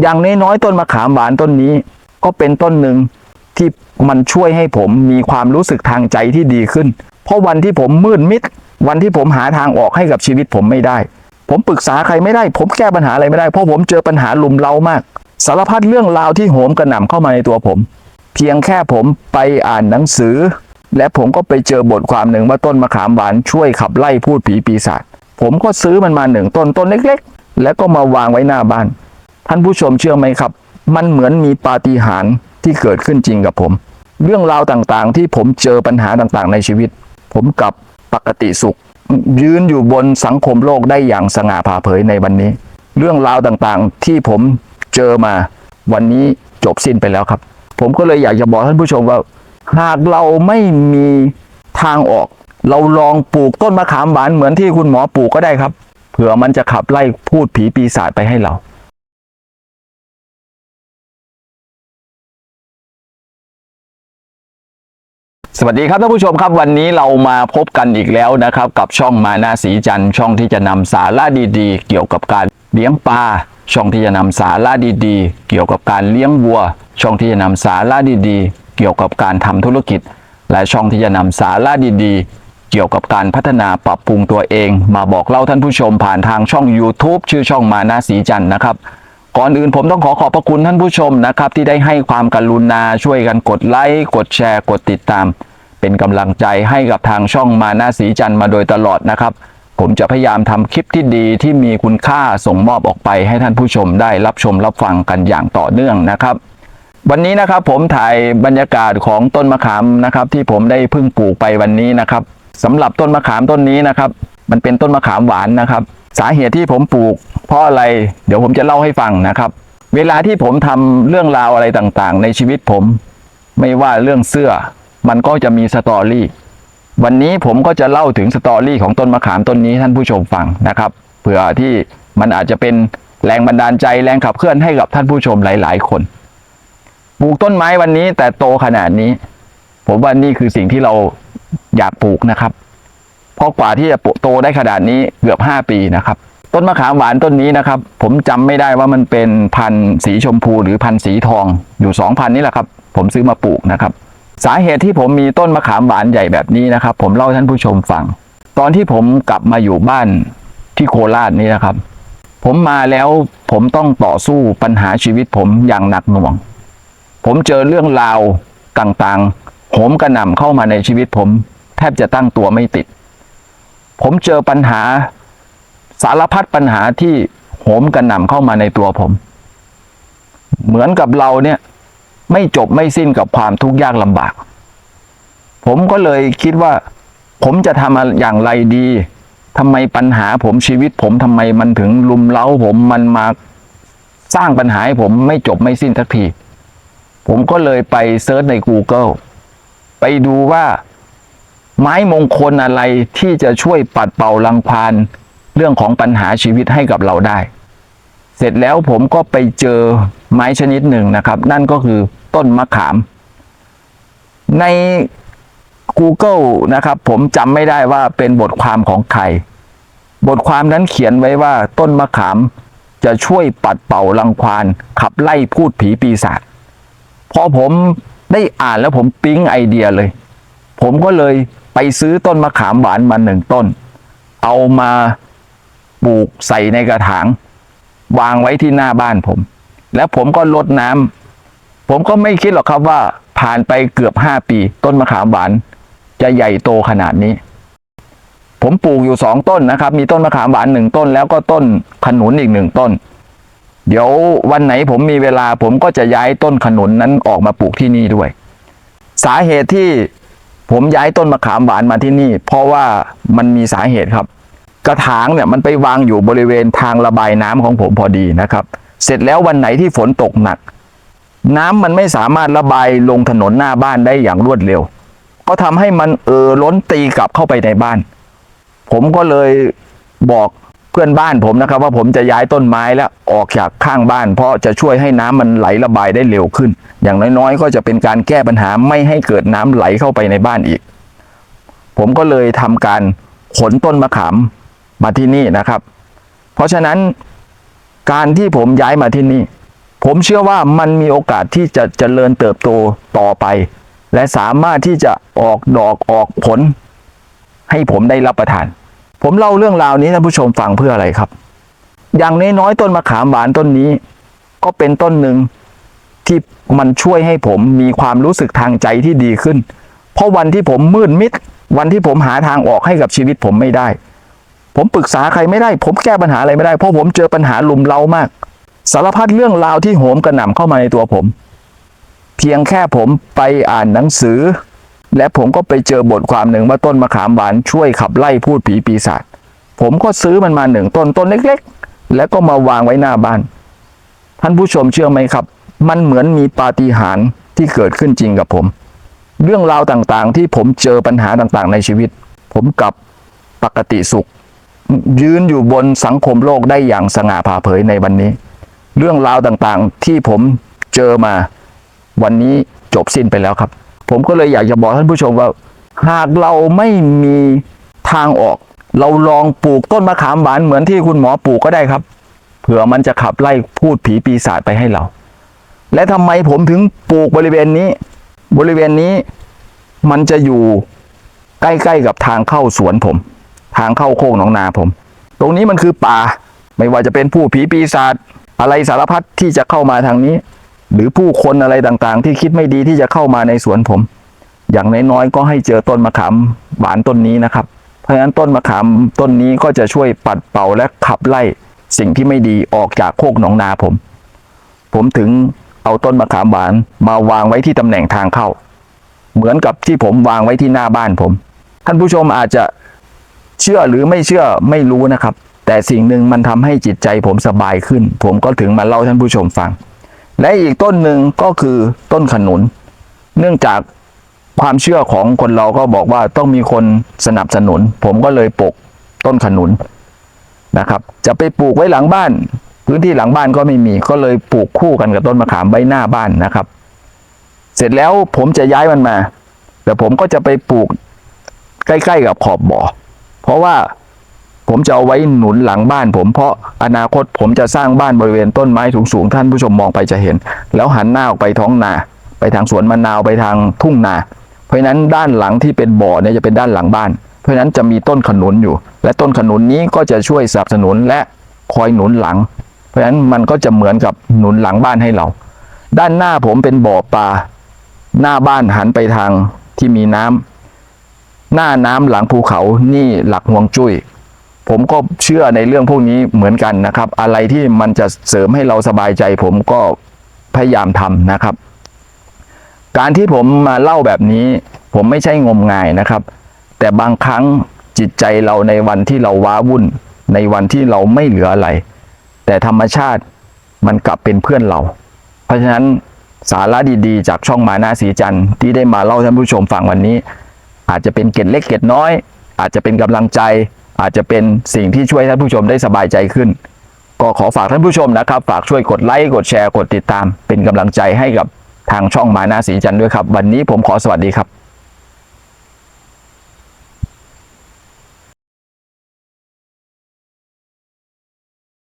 อย่างน้อยๆต้นมะขามหวานต้นนี้ ก็เป็นต้นหนึ่งที่มันช่วยให้ผมมีความรู้สึกทางใจที่ดีขึ้น เพราะวันที่ผมมืดมิด วันที่ผมหาทางออกให้กับชีวิตผมไม่ได้ ผมปรึกษาใครไม่ได้ ผมแก้ปัญหาอะไรไม่ได้ เพราะผมเจอปัญหาลุมเล้ามาก สารพัดเรื่องราวที่โหมกระหน่ำเข้ามาในตัวผม เพียงแค่ผมไปอ่านหนังสือ และผมก็ไปเจอบทความหนึ่งว่าต้นมะขามหวานช่วยขับไล่พูดผีปีศาจ ผมก็ซื้อมันมาหนึ่งต้นต้นเล็ก ๆ แล้วก็มาวางไว้หน้าบ้าน ท่านผู้ชมเชื่อไหมครับ มันเหมือนมีปาฏิหาริย์ที่เกิดขึ้นจริงกับผม เรื่องราวต่างๆ ที่ผมเจอปัญหาต่างๆ ในชีวิต ผมกลับปกติสุข ยืนอยู่บนสังคมโลกได้อย่างสง่าผ่าเผยในวันนี้ เรื่องราวต่างๆ ที่ผมเจอมาวันนี้จบสิ้นไปแล้วครับ ผมก็เลยอยากจะบอกท่านผู้ชมว่า หากเราไม่มีทางออก เราลองปลูกต้นมะขามหวานเหมือนที่คุณหมอปลูกก็ได้ครับ เผื่อมันจะขับไล่พูดผีปีศาจไปให้เรา วัสดีครับท่านผู้ชมครับวันนี้เรามาพบกันอีกแล้วนะครับ กับช่องมานาสีจันทร์ช่องที่จะนำสาระดีๆ เกี่ยวกับการเลี้ยงปลาช่องที่จะนำสาระดีๆ เกี่ยวกับการเลี้ยงวัว ช่องที่จะนำสาระดีๆ เกี่ยวกับการทำธุรกิจ และช่องที่จะนำสาระดีๆ เกี่ยวกับการพัฒนาปรับปรุงตัวเอง มาบอกเล่าท่านผู้ชมผ่านทางช่อง YouTube ชื่อช่องมานาสีจันทร์นะครับก่อนอื่นผมต้องขอขอบพระคุณท่านผู้ชมนะครับ ที่ได้ให้ความกรุณาช่วยกันกดไลค์กดแชร์กดติดตาม เป็นกำลังใจให้กับทางช่องมาหน้าสีจันทร์มาโดยตลอดนะครับ ผมจะพยายามทำคลิปที่ดีที่มีคุณค่าส่งมอบออกไปให้ท่านผู้ชมได้รับชมรับฟังกันอย่างต่อเนื่องนะครับวันนี้นะครับผมถ่ายบรรยากาศของต้นมะขามนะครับที่ผมได้เพิ่งปลูกไปวันนี้นะครับสำหรับต้นมะขามต้นนี้นะครับ มันเป็นต้นมะขามหวานนะครับ สาเหตุที่ผมปลูก เพราะอะไร เดี๋ยวผมจะเล่าให้ฟังนะครับ เวลาที่ผมทำเรื่องราวอะไรต่างๆ ในชีวิตผม ไม่ว่าเรื่องเสื้อ มันก็จะมีสตอรี่วันนี้ผมก็จะเล่าถึงสตอรี่ของต้นมะขามต้นนี้ท่านผู้ชมฟังนะครับเผื่อที่มันอาจจะเป็นแรงบันดาลใจแรงขับเคลื่อนให้กับท่านผู้ชมหลาย ๆ คนปลูกต้นไม้วันนี้แต่โตขนาดนี้ ผมว่านี่คือสิ่งที่เราอยากปลูกนะครับ เพราะกว่าที่จะโตได้ขนาดนี้เกือบ 5 ปีนะครับ ต้นมะขามหวานต้นนี้นะครับ ผมจำไม่ได้ว่ามันเป็นพันธุ์สีชมพูหรือพันธุ์สีทองอยู่สองพันนี่แหละครับ ผมซื้อมาปลูกนะครับ สาเหตุที่ผมมีต้นมะขามหวานใหญ่แบบนี้นะครับ ผมเล่าท่านผู้ชมฟัง ตอนที่ผมกลับมาอยู่บ้านที่โคราชนี่นะครับ ผมมาแล้วผมต้องต่อสู้ปัญหาชีวิตผมอย่างหนักหน่วง ผมเจอเรื่องราวต่างๆโหมกระหน่ำเข้ามาในชีวิตผม แทบจะตั้งตัวไม่ติด ผมเจอปัญหาสารพัดปัญหาที่โหมกระหน่ำเข้ามาในตัวผม เหมือนกับเราเนี่ย ไม่จบไม่สิ้นกับความทุกข์ยากลำบาก ผมก็เลยคิดว่า ผมจะทำอย่างไรดีทำไมปัญหาผมชีวิต ผมทำไมมันถึงลุมเล้าผมมันมาสร้างปัญหาให้ผมไม่จบไม่สิ้นสักที ผมก็เลยไปเซิร์ชใน Google ไปดูว่า ไม้มงคลอะไรที่จะช่วยปัดเป่ารังควานเรื่องของปัญหาชีวิตให้กับเราได้ เสร็จแล้วผมก็ไปเจอไม้ชนิดหนึ่งนะครับ นั่นก็คือต้นมะขาม ใน Google นะครับ ผมจำไม่ได้ว่าเป็นบทความของใคร บทความนั้นเขียนไว้ว่าต้นมะขามจะช่วยปัดเป่ารังควานขับไล่พูดผีปีศาจพอผมได้อ่านแล้วผมปิ๊งไอเดียเลย ผมก็เลยไปซื้อต้นมะขามหวานมาหนึ่งต้น เอามาปลูกใส่ในกระถาง วางไว้ที่หน้าบ้านผม แล้วผมก็ลดน้ำผมก็ไม่คิดหรอกครับว่าผ่านไปเกือบห้าปี ต้นมะขามหวาน จะใหญ่โตขนาดนี้ ผมปลูกอยู่สองต้นนะครับ มีต้นมะขามหวานหนึ่งต้น แล้วก็ต้นขนุนอีกหนึ่งต้น เดี๋ยววันไหนผมมีเวลา ผมก็จะย้ายต้นขนุนนั้นออกมาปลูกที่นี่ด้วย สาเหตุที่ผมย้ายต้นมะขามหวานมาที่นี่ เพราะว่ามันมีสาเหตุครับ กระถางเนี่ยมันไปวางอยู่บริเวณทางระบายน้ำของผมพอดีนะครับ เสร็จแล้ววันไหนที่ฝนตกหนัก น้ำมันไม่สามารถระบายลงถนนหน้าบ้านได้อย่างรวดเร็ว ก็ทำให้มันเออล้นตีกลับเข้าไปในบ้าน ผมก็เลยบอกเพื่อนบ้านผมนะครับ ว่าผมจะย้ายต้นไม้แล้วออกจากข้างบ้าน เพราะจะช่วยให้น้ำมันไหลระบายได้เร็วขึ้น อย่างน้อยๆ ก็จะเป็นการแก้ปัญหาไม่ให้เกิดน้ำไหลเข้าไปในบ้านอีก ผมก็เลยทำการขนต้นมะขาม มาที่นี่นะครับ เพราะฉะนั้นการที่ผมย้ายมาที่นี่ ผมเชื่อว่ามันมีโอกาสที่จะเจริญเติบโตต่อไป และสามารถที่จะออกดอกออกผล ให้ผมได้รับประทาน ผมเล่าเรื่องราวนี้ท่านผู้ชมฟังเพื่ออะไรครับ อย่างน้อยๆต้นมะขามหวานต้นนี้ ก็เป็นต้นหนึ่งที่มันช่วยให้ผมมีความรู้สึกทางใจที่ดีขึ้น เพราะวันที่ผมมืดมิด วันที่ผมหาทางออกให้กับชีวิตผมไม่ได้ ผมปรึกษาใครไม่ได้ ผมแก้ปัญหาอะไรไม่ได้ เพราะผมเจอปัญหาลุมเล้ามาก สารพัดเรื่องราวที่โหมกระหน่ำเข้ามาในตัวผม เพียงแค่ผมไปอ่านหนังสือ และผมก็ไปเจอบทความหนึ่งว่าต้นมะขามหวานช่วยขับไล่พูดผีปีศาจผมก็ซื้อมันมาหนึ่งต้นต้นเล็ก ๆ แล้วก็มาวางไว้หน้าบ้าน ท่านผู้ชมเชื่อไหมครับ มันเหมือนมีปาฏิหาริย์ที่เกิดขึ้นจริงกับผม เรื่องราวต่างๆ ที่ผมเจอปัญหาต่างๆ ในชีวิต ผมกลับปกติสุข ยืนอยู่บนสังคมโลกได้อย่างสง่าผ่าเผยในวันนี้ เรื่องราวต่างๆที่ผมเจอมาวันนี้จบสิ้นไปแล้วครับ ผมก็เลยอยากจะบอกท่านผู้ชมว่า หากเราไม่มีทางออก เราลองปลูกต้นมะขามหวานเหมือนที่คุณหมอปลูกก็ได้ครับ เผื่อมันจะขับไล่พูดผีปีศาจไปให้เรา และทำไมผมถึงปลูกบริเวณนี้ บริเวณนี้มันจะอยู่ใกล้ๆกับทางเข้าสวนผม ทางเข้าโคกหนองนาผม ตรงนี้มันคือป่า ไม่ว่าจะเป็นผู้ผีปีศาจอะไรสารพัดที่จะเข้ามาทางนี้ หรือผู้คนอะไรต่างๆ ที่คิดไม่ดีที่จะเข้ามาในสวนผม อย่างน้อยๆก็ให้เจอต้นมะขามหวานต้นนี้นะครับ เพราะฉะนั้นต้นมะขามต้นนี้ก็จะช่วยปัดเป่าและขับไล่สิ่งที่ไม่ดีออกจากโคกหนองนาผม ผมถึงเอาต้นมะขามหวานมาวางไว้ที่ตำแหน่งทางเข้า เหมือนกับที่ผมวางไว้ที่หน้าบ้านผม ท่านผู้ชมอาจจะ เชื่อหรือไม่เชื่อไม่รู้นะครับ แต่สิ่งหนึ่งมันทำให้จิตใจผมสบายขึ้น ผมก็ถึงมาเล่าท่านผู้ชมฟัง และอีกต้นหนึ่งก็คือต้นขนุน เนื่องจากความเชื่อของคนเราก็บอกว่าต้องมีคนสนับสนุน ผมก็เลยปลูกต้นขนุนนะครับ จะไปปลูกไว้หลังบ้าน พื้นที่หลังบ้านก็ไม่มีก็เลยปลูกคู่กันกับต้นมะขามไว้หน้าบ้านนะครับ เสร็จแล้วผมจะย้ายมันมา แต่ผมก็จะไปปลูกใกล้ ๆ กับขอบบ่อ เพราะว่าผมจะเอาไว้หนุนหลังบ้านผมเพราะอนาคตผมจะสร้างบ้านบริเวณต้นไม้สูงๆท่านผู้ชมมองไปจะเห็น แล้วหันหน้าออกไปท้องนา ไปทางสวนมะนาวไปทางทุ่งนา เพราะฉะนั้นด้านหลังที่เป็นบ่อเนี่ยจะเป็นด้านหลังบ้าน เพราะฉะนั้นจะมีต้นขนุนอยู่ และต้นขนุนนี้ก็จะช่วยสนับสนุนและคอยหนุนหลัง เพราะฉะนั้นมันก็จะเหมือนกับหนุนหลังบ้านให้เรา ด้านหน้าผมเป็นบ่อปลาหน้าบ้านหันไปทางที่มีน้ำ หน้าน้ำหลังภูเขานี่หลักห่วงจุย้ยผมก็เชื่อในเรื่องพวกนี้เหมือนกันนะครับ อะไรที่มันจะเสริมให้เราสบายใจ ผมก็พยายามทำนะครับ การที่ผมมาเล่าแบบนี้ ผมไม่ใช่งมงายนะครับ แต่บางครั้งจิตใจเราในวันที่เราว้าวุ่น ในวันที่เราไม่เหลืออะไร แต่ธรรมชาติมันกลับเป็นเพื่อนเรา เพราะฉะนั้นสาระดีๆ จากช่องมานาสีจันที่ได้มาเล่าท่านผู้ชมฟังวันนี้ อาจจะเป็นเกล็ดเล็กเกล็ดน้อย อาจจะเป็นกำลังใจ อาจจะเป็นสิ่งที่ช่วยท่านผู้ชมได้สบายใจขึ้น ก็ขอฝากท่านผู้ชมนะครับ ฝากช่วยกดไลค์กดแชร์กดติดตาม เป็นกำลังใจให้กับทางช่องมานาสีจันทร์ด้วยครับ วันนี้ผมขอสวัสดีครับ